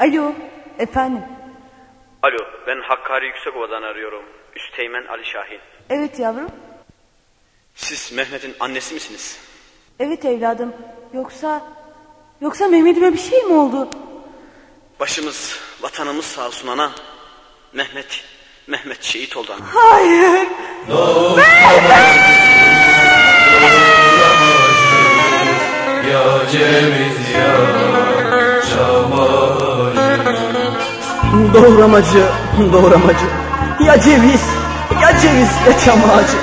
Alo, efendim. Alo, ben Hakkari Yüksekova'dan arıyorum. Üsteğmen Ali Şahin. Evet yavrum. Siz Mehmet'in annesi misiniz? Evet evladım. Yoksa... Yoksa Mehmet'ime bir şey mi oldu? Başımız, vatanımız sağ olsun ana. Mehmet, Mehmet şehit oldu ana. Hayır. Ya ceviz ya çamacı Doğramacı, doğramacı. Ya ceviz, ya ceviz ya çam ağacı.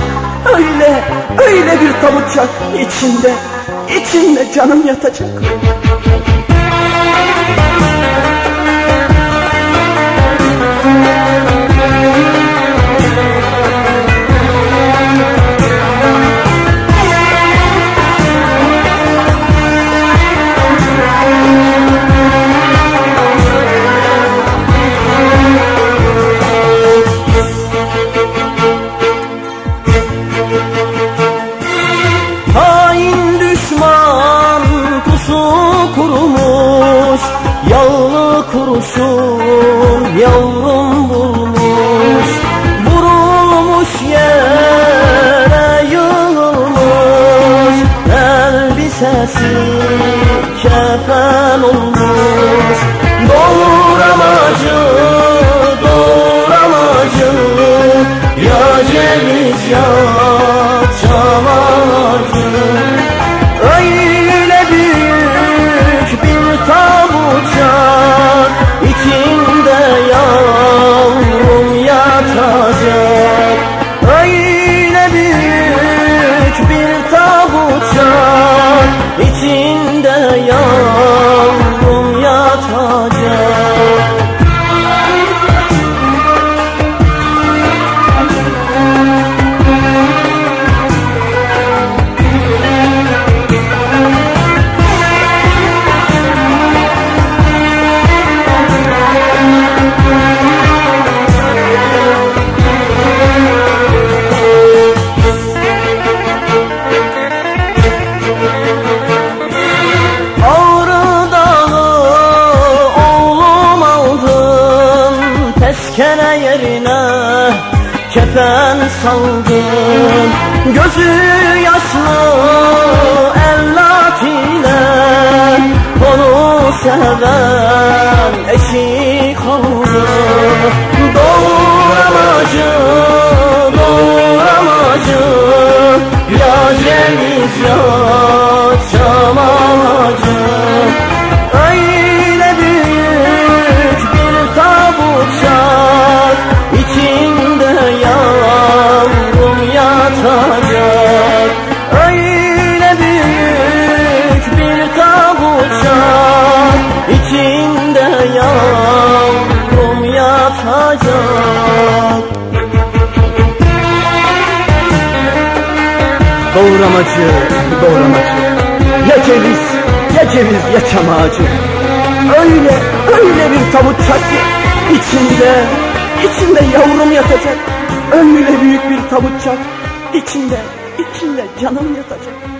Öyle, öyle bir tabutçak içinde içinde canım yatacak Kurşun yavrum bulmuş Vurulmuş yere yığılmış Elbisesi kefen olmuş. Doğramacı, doğramacı Ya ceviz ya içinde yavrum Tezkere yerine kefen saldın Gözü yaşlı evlat ile Onu seven eşi kaldı. Doğramacı, doğramacı Ya ceviz ya Doğramacı, doğramacı Ya ceviz, ya ceviz ya çam ağacı. Öyle, öyle bir tabutçak ki içinde, içinde yavrum yatacak. Öyle büyük bir tabutçak içinde, içinde canım yatacak